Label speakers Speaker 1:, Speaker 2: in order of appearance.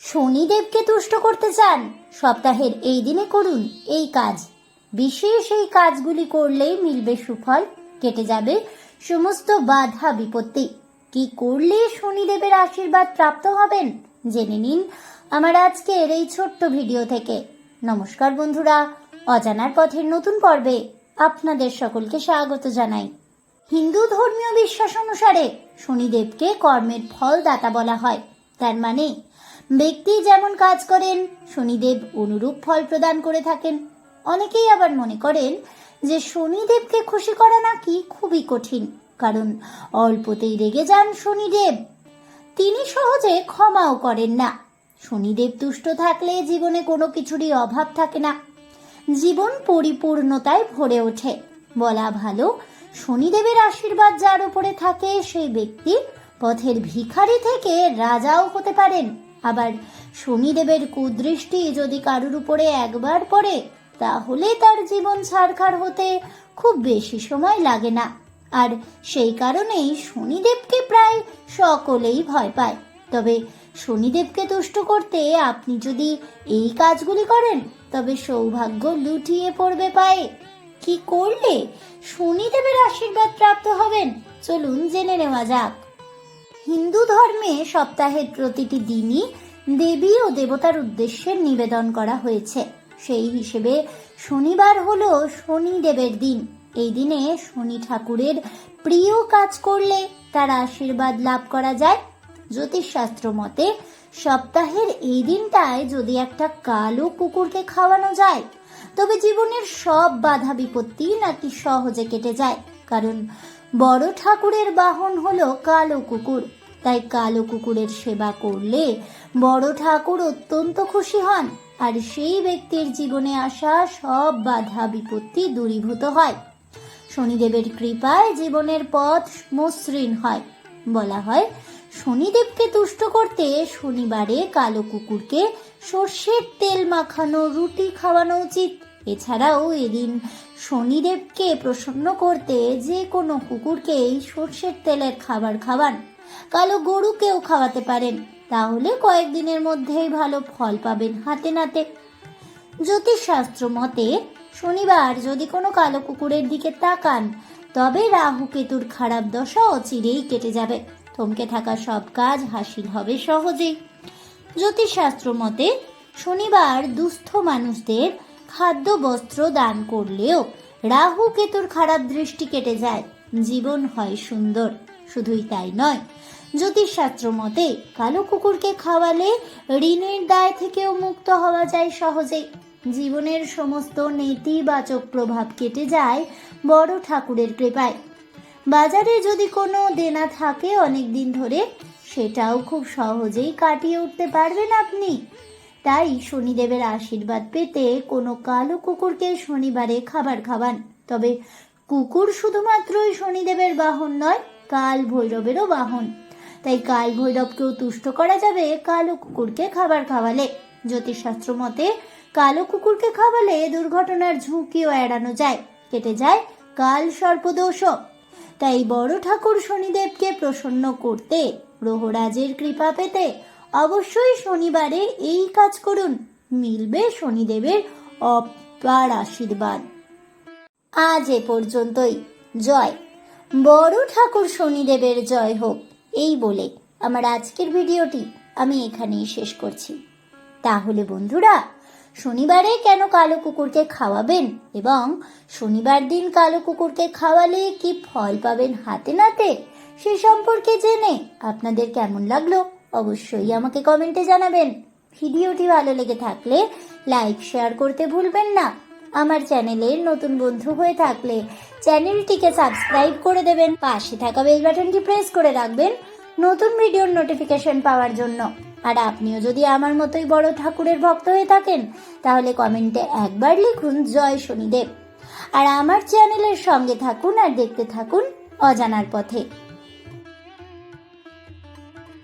Speaker 1: শনিদেবকে তুষ্ট করতে চান, সপ্তাহের এই দিনে করুন এই কাজ। বিশেষ এই কাজগুলি করলেই মিলবে সুফল, কেটে যাবে সমস্ত বাধা বিপত্তি। কি করলে শনিদেবের আশীর্বাদ প্রাপ্ত হবেন, জেনে নিন আমার আজকের এই ছোট্ট ভিডিও থেকে। নমস্কার বন্ধুরা, অজানার পথের নতুন পর্বে আপনাদের সকলকে স্বাগত জানাই। হিন্দু ধর্মীয় বিশ্বাস অনুসারে শনিদেবকে কর্মের ফল দাতা বলা হয়। তার মানে ব্যক্তি যেমন কাজ করেন, শনিদেব অনুরূপ ফল প্রদান করে থাকেন। অনেকেই আবার মনে করেন যে শনিদেবকে খুশি করা নাকি খুবই কঠিন, কারণ অল্পতেই রেগে যান শনিদেব। তিনি সহজে ক্ষমাও করেন না। শনিদেব তুষ্ট থাকলে জীবনে কোনো কিছুরই অভাব থাকে না। জীবন পরিপূর্ণতায় ভরে ওঠে। বলা ভালো, শনিদেবের আশীর্বাদ যার উপরে থাকে, সেই ব্যক্তি পথের ভিখারি থেকে রাজাও হতে পারেন। আবার শনিদেবের কুদৃষ্টি যদি কারুর উপরে একবার পড়ে, তাহলে তার জীবন ছাড়খাড় হতে খুব বেশি সময় লাগে না। আর সেই কারণেই শনিদেবকে প্রায় সকলেই ভয় পায়। তবে শনিদেবকে তুষ্ট করতে আপনি যদি এই কাজগুলি করেন, তবে সৌভাগ্য লুটিয়ে পড়বে পায়ে। কি করলে? শনিদেবের আশীর্বাদ প্রাপ্ত হবেন। চলুন জেনে নেওয়া যাক। হিন্দু ধর্মে সপ্তাহের প্রতিটি দিনই দেবী ও দেবতার উদ্দেশ্যে নিবেদন করা হয়েছে। সেই হিসেবে শনিবার হলো শনিদেবের দিন। এই দিনে শনি ঠাকুরের প্রিয় কাজ করলে তার আশীর্বাদ লাভ করা যায়। জ্যোতিষশাস্ত্র মতে, সপ্তাহের এই দিনটায় যদি একটা কালো কুকুরকে খাওয়ানো যায়, তবে জীবনের সব বাধা বিপত্তি নাকি সহজে কেটে যায়। কারণ বড় ঠাকুরের বাহন হলো কালো কুকুর। তাই কালো কুকুরের সেবা করলে বড় ঠাকুর অত্যন্ত খুশি হন আর সেই ব্যক্তির জীবনে আসা সব বাধা বিপত্তি দূরীভূত হয়। শনিদেবের কৃপায় জীবনের পথ মসৃণ হয়। বলা হয়, শনিদেবকে তুষ্ট করতে শনিবারে কালো কুকুরকে সর্ষের তেল মাখানো, রুটি খাওয়ানো উচিত। এছাড়াও এদিন শনিদেবকে প্রসন্ন করতে যে কোনো কুকুরকেই সর্ষের তেলের খাবার খাওয়ান। কালো গরুকেও খাওয়াতে পারেন। তাহলে কয়েকদিনের মধ্যেই ভালো ফল পাবেন হাতে নাতে। জ্যোতিষশাস্ত্র মতে, শনিবার যদি কোনো কালো কুকুরের দিকে তাকান, তবে রাহু কেতুর খারাপ দশা অচিরেই কেটে যাবে। থমকে থাকা সব কাজ হাসিল হবে সহজেই। জ্যোতিষশাস্ত্র মতে, শনিবার দুস্থ মানুষদের খাদ্য বস্ত্র দান করলেও রাহু কেতুর খারাপ দৃষ্টি কেটে যায়। জীবন হয় সুন্দর, শুধুই তাই নয়। জ্যোতিষশাস্ত্র মতে কালো কুকুরকে খাওয়ালে ঋণের দায় থেকেও মুক্ত হওয়া যায় সহজেই জীবনের সমস্ত নেতিবাচক প্রভাব কেটে যায় বড় ঠাকুরের কৃপায়। বাজারে যদি কোনো দেনা থাকে অনেক দিন ধরে, সেটাও খুব সহজেই কাটিয়ে উঠতে পারবেন আপনি। তাই শনিদেবের আশীর্বাদ পেতে কোনো কালো কুকুরকে শনিবারে খাবার খাওয়ান। তবে কুকুর শুধুমাত্রই শনিদেবের বাহন নয় কাল ভৈরবেরও বাহন। তাই কাল ভৈরবকেও তুষ্ট করা যাবে কালো কুকুরকে খাবার খাওয়ালে। জ্যোতিষশাস্ত্র মতে, কালো কুকুরকে খাওয়ালে দুর্ঘটনার ঝুঁকিও এড়ানো যায়, কেটে যায় কাল সর্পদোষও। তাই বড় ঠাকুর শনিদেবকে প্রসন্ন করতে গ্রহরাজের কৃপা পেতে অবশ্যই শনিবারে এই কাজ করুন। মিলবে শনিদেবের অপার আশীর্বাদ। আজ এ পর্যন্তই। জয়। বড় ঠাকুর শনিদেবের জয় হোক, এই বলে আমার আজকের ভিডিওটি আমি এখানেই শেষ করছি। তাহলে বন্ধুরা, শনিবারে কেন কালো কুকুরকে খাওয়াবেন এবং শনিবার দিন কালো কুকুরকে খাওয়ালে কি ফল পাবেন হাতে নাতে, সে সম্পর্কে জেনে আপনাদের কেমন লাগল? অবশ্যই আমাকে কমেন্টে জানাবেন। ভিডিওটি ভালো লেগে থাকলে লাইক, শেয়ার করতে ভুলবেন না। আমার চ্যানেলের নতুন বন্ধু হয়ে থাকলে চ্যানেলটিকে সাবস্ক্রাইব করে দেবেন। পাশে থাকা বেল বাটনটি প্রেস করে রাখবেন নতুন ভিডিওর নোটিফিকেশন পাওয়ার জন্য। আর আপনিও যদি আমার মতোই বড় ঠাকুরের ভক্ত হয়ে থাকেন, তাহলে কমেন্টে একবার লিখুন, জয় শনিদেব। আর আমার চ্যানেলের সঙ্গে থাকুন আর দেখতে থাকুন অজানার পথে।